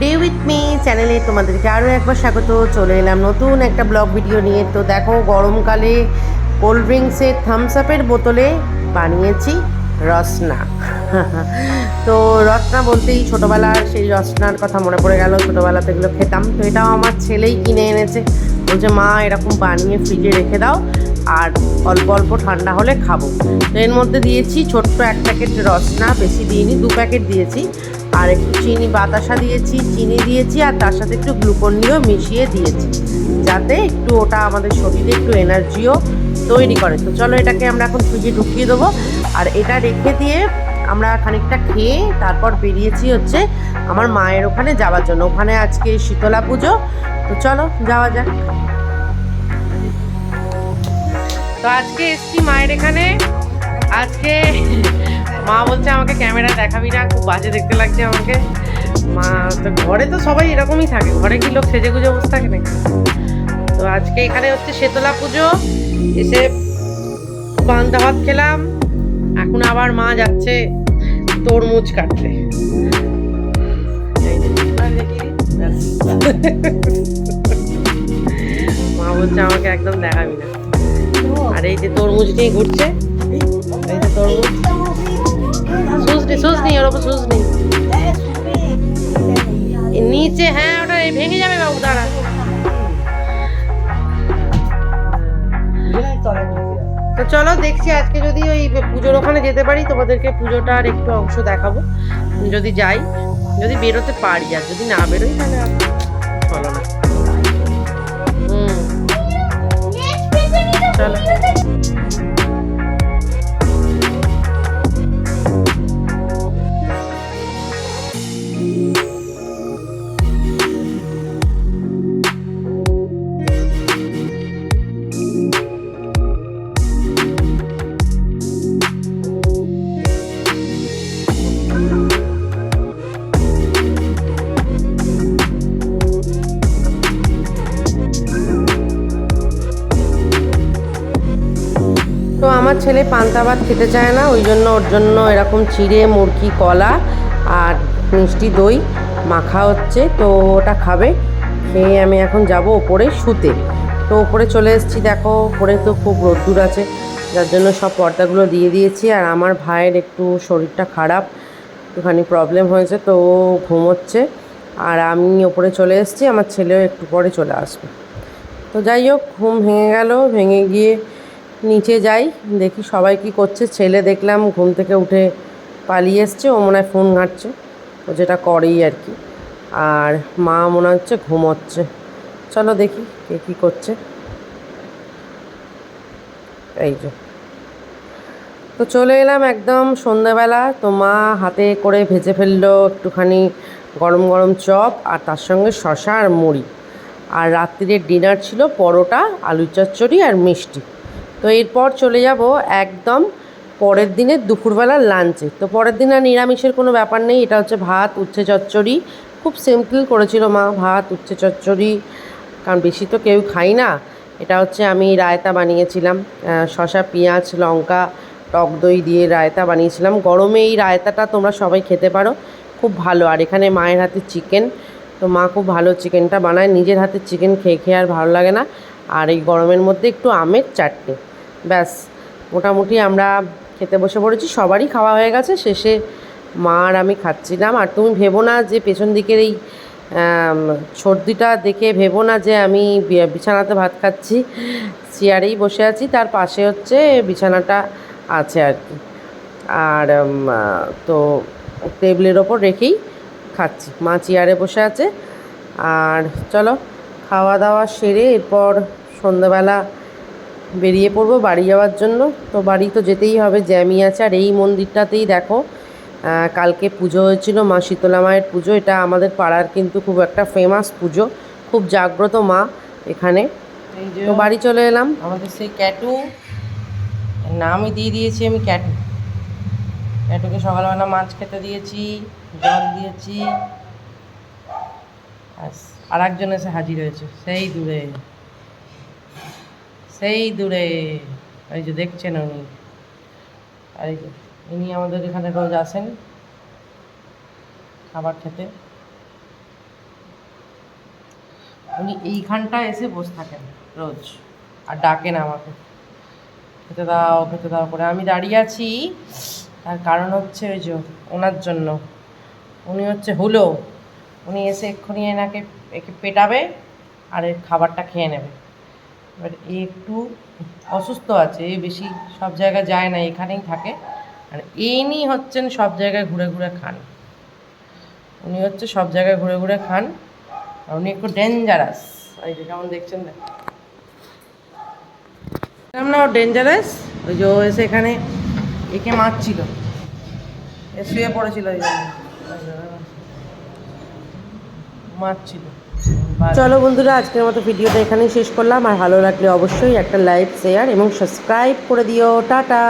Day with me চ্যানেলে তোমাদেরকে আরও একবার স্বাগত। চলে এলাম নতুন একটা ব্লগ ভিডিও নিয়ে। তো দেখো, গরমকালে কোল্ড ড্রিঙ্কসের থামস আপের বোতলে বানিয়েছি রসনা। তো রসনা বলতেই ছোটোবেলার সেই রসনার কথা মনে পড়ে গেল। ছোটোবেলাতে এগুলো খেতাম। তো এটাও আমার ছেলেই কিনে এনেছে। বলছে, মা, এরকম বানিয়ে ফ্রিজে রেখে দাও। আর অল্প অল্প ঠান্ডা হলে খাব। তো এর মধ্যে দিয়েছি ছোট্ট এক প্যাকেট রসনা, বেশি দিইনি, দু প্যাকেট দিয়েছি। আর একটু চিনি বাতাসা দিয়েছি, চিনি দিয়েছি আর তার সাথে একটু গ্লুকন ডিও মিশিয়ে দিয়েছি, যাতে একটু ওটা আমাদের শরীরে একটু এনার্জিও তৈরি করে। তো চলো এটাকে আমরা এখন ফ্রিজে ঢুকিয়ে দেবো। আর এটা রেখে দিয়ে আমরা খানিকটা খেয়ে তারপর বেরিয়েছি হচ্ছে আমার মায়ের ওখানে যাওয়ার জন্য। ওখানে আজকে শীতলা পুজো। তো চলো যাওয়া যাক। তো আজকে এসছি মায়ের এখানে। আজকে মা বলছে আমাকে ক্যামেরা দেখাবি না, খুব বাজে দেখতে লাগছে আমাকে। মা তো ঘরে তো সবাই এরকমই থাকে, ঘরে কি লোক সেজে গুজে বসে থাকে নাকি তো আজকে এখানে হচ্ছে শেতলা পুজো, এসে পান্তা ভাত খেলাম, এখন আবার মা যাচ্ছে তরমুজ কাটতে। মা বলছে আমাকে একদম দেখাবি না। আর এই যে তরমুজ নিয়ে ঘুরছে। এই যে তরমুজ। সুজ নেই সুজ নেই নিচে হ্যাঁ ওটা ভেঙে যাবে বাবু, দাঁড়া। তো চলো, দেখছি আজকে যদি ওই পুজোর ওখানে যেতে পারি, তোমাদেরকে পুজোটার একটু অংশ দেখাবো। যদি যাই, যদি বেরোতে পারি, আর যদি না বেরোই, তাহলে চলো না। ছেলে পান্তা ভাত খেতে চায় না, ওই জন্য ওর জন্য এরকম চিড়ে, মুরগি, কলা আর মিষ্টি দই মাখা হচ্ছে। তো ওটা খাবে। খেয়ে আমি এখন যাব ওপরে শুতে। তো ওপরে চলে এসেছি, দেখো ওপরে তো খুব রোদ্দুর আছে, যার জন্য সব পর্দাগুলো দিয়ে দিয়েছি। আর আমার ভাইয়ের একটু শরীরটা খারাপ, একটুখানি প্রবলেম হয়েছে, তো ও ঘুমোচ্ছে। আর আমি ওপরে চলে এসেছি, আমার ছেলেও একটু পরে চলে আসবে। তো যাই হোক, ঘুম ভেঙে গেল, ভেঙে গিয়ে নিচে যাই, দেখি সবাই কি করছে। ছেলে দেখলাম ঘুম থেকে উঠে পালিয়ে এসছে, ও মনে হয় ফোন ঘাঁটছে, ও যেটা করেই আর কি। আর মা মনে হচ্ছে ঘুমোচ্ছে। চলো দেখি কে কী করছে। এই যে। তো চলে এলাম একদম সন্ধ্যাবেলা, তো মা হাতে করে ভেজে ফেলল একটুখানি গরম গরম চপ আর তার সঙ্গে শশা আর মুড়ি। আর রাত্রিরের ডিনার ছিল পরোটা আলু চচ্চড়ি আর মিষ্টি। তো এরপর চলে যাব একদম পরের দিনের দুপুরবেলার লাঞ্চে তো পরের দিন আর নিরামিষের কোনো ব্যাপার নেই, এটা হচ্ছে ভাত, উচ্ছে, চচ্চড়ি। খুব সিম্পল করেছিল মা, ভাত, উচ্ছে, চচ্চড়ি। কারণ বেশি তো কেউ খাই না। এটা হচ্ছে আমি রায়তা বানিয়েছিলাম শসা, পেঁয়াজ, লঙ্কা, টক দই দিয়ে রায়তা বানিয়েছিলাম। গরমে এই রায়তাটা তোমরা সবাই খেতে পারো, খুব ভালো। আর এখানে মায়ের হাতে চিকেন তো মা খুব ভালো চিকেনটা বানায়। নিজের হাতে চিকেন খেয়ে খেয়ে আর ভালো লাগে না। আর এই গরমের মধ্যে একটু আমের চাটনি। ব্যাস, মোটামুটি আমরা খেতে বসে পড়েছি, সবারই খাওয়া হয়ে গেছে, শেষে মা আর আমি খাচ্ছিলাম। আর তুমি ভেবো না যে পেছন দিকের এই সর্দিটা দেখে ভেবো না যে আমি বিছানাতে ভাত খাচ্ছি, চেয়ারেই বসে আছি, তার পাশে হচ্ছে বিছানাটা আছে আর কি। আর তো টেবিলের ওপর রেখেই খাচ্ছি, মা চেয়ারে বসে আছে। আর চলো খাওয়া দাওয়া সেরে এরপর সন্ধ্যাবেলা বেরিয়ে পড়ব বাড়ি যাওয়ার জন্য। তো বাড়ি তো যেতেই হবে জ্যামি আছে। আর এই মন্দিরটাতেই দেখো কালকে পুজো হয়েছিল মা শীতলা মায়ের পুজো। এটা আমাদের পাড়ার কিন্তু খুব একটা ফেমাস পুজো। খুব জাগ্রত মা এখানে। তো বাড়ি চলে এলাম। আমাদের সেই ক্যাটু নামই দিয়ে দিয়েছি আমি ক্যাটু। ক্যাটুকে সকালবেলা মাছ খেতে দিয়েছি জল দিয়েছি ব্যাস, আর একজন এসে হাজির হয়েছে। সেই দূরে। সেই দূরে। এই যে দেখছেন উনি। আর এই যে ইনি আমাদের এখানে রোজ আসেন খাবার খেতে। উনি এইখানটা এসে বসে থাকেন রোজ আর ডাকেন আমাকে। খেতে দাও খেতে দাও করে। আমি দাঁড়িয়ে আছি। তার কারণ হচ্ছে ওই যে ওনার জন্য। উনি হচ্ছে হুলো। উনি এসে এক্ষুনি এনাকে, একে পেটাবে আর এর খাবারটা খেয়ে নেবে। এবার এ একটু অসুস্থ আছে, এ বেশি সব জায়গায় যায় না, এখানেই থাকে। আর ইনি হচ্ছেন সব জায়গায় ঘুরে ঘুরে খান। উনি হচ্ছে সব জায়গায় ঘুরে ঘুরে খান। আর উনি একটু ডেঞ্জারাস এই যে কেমন দেখছেন দেখ। দেখলাম না ও ডেঞ্জারাস ওই যে ও এসে এখানে একে মারছিল। এ শুয়ে পড়েছিল ওই জন্য। মারছিল চলো বন্ধুরা, আজকের মতো ভিডিওটা এখানেই শেষ করলাম। আর ভালো লাগলে অবশ্যই একটা লাইক, শেয়ার এবং সাবস্ক্রাইব করে দিও। টাটা।